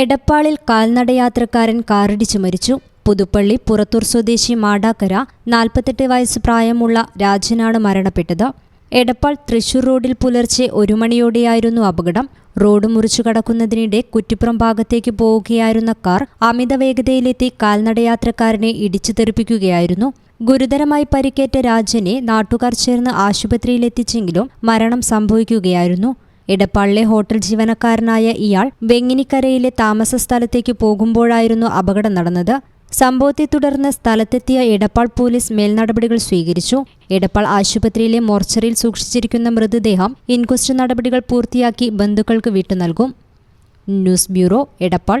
എടപ്പാളിൽ കാൽനടയാത്രക്കാരൻ കാറിടിച്ചു മരിച്ചു. പുതുപ്പള്ളി പുറത്തൂർ സ്വദേശി മാടാക്കര നാൽപ്പത്തെട്ട് വയസ്സ് പ്രായമുള്ള രാജനാണ് മരണപ്പെട്ടത്. എടപ്പാൾ തൃശൂർ റോഡിൽ പുലർച്ചെ ഒരു മണിയോടെയായിരുന്നു അപകടം. റോഡ് മുറിച്ചു കടക്കുന്നതിനിടെ കുറ്റിപ്പുറം ഭാഗത്തേക്ക് പോവുകയായിരുന്ന കാർ അമിത വേഗതയിലെത്തി കാൽനടയാത്രക്കാരനെ ഇടിച്ചു തെറിപ്പിക്കുകയായിരുന്നു. ഗുരുതരമായി പരിക്കേറ്റ രാജനെ നാട്ടുകാർ ചേർന്ന് ആശുപത്രിയിലെത്തിച്ചെങ്കിലും മരണം സംഭവിക്കുകയായിരുന്നു. ഇടപ്പാളിലെ ഹോട്ടൽ ജീവനക്കാരനായ ഇയാൾ വെങ്ങിനിക്കരയിലെ താമസ സ്ഥലത്തേക്ക് പോകുമ്പോഴായിരുന്നു അപകടം നടന്നത്. സംഭവത്തെ തുടർന്ന് സ്ഥലത്തെത്തിയ എടപ്പാൾ പോലീസ് മേൽനടപടികൾ സ്വീകരിച്ചു. എടപ്പാൾ ആശുപത്രിയിലെ മോർച്ചറിയിൽ സൂക്ഷിച്ചിരിക്കുന്ന മൃതദേഹം ഇൻക്വസ്റ്റ് നടപടികൾ പൂർത്തിയാക്കി ബന്ധുക്കൾക്ക് വിട്ടു നൽകും news bureau Edappal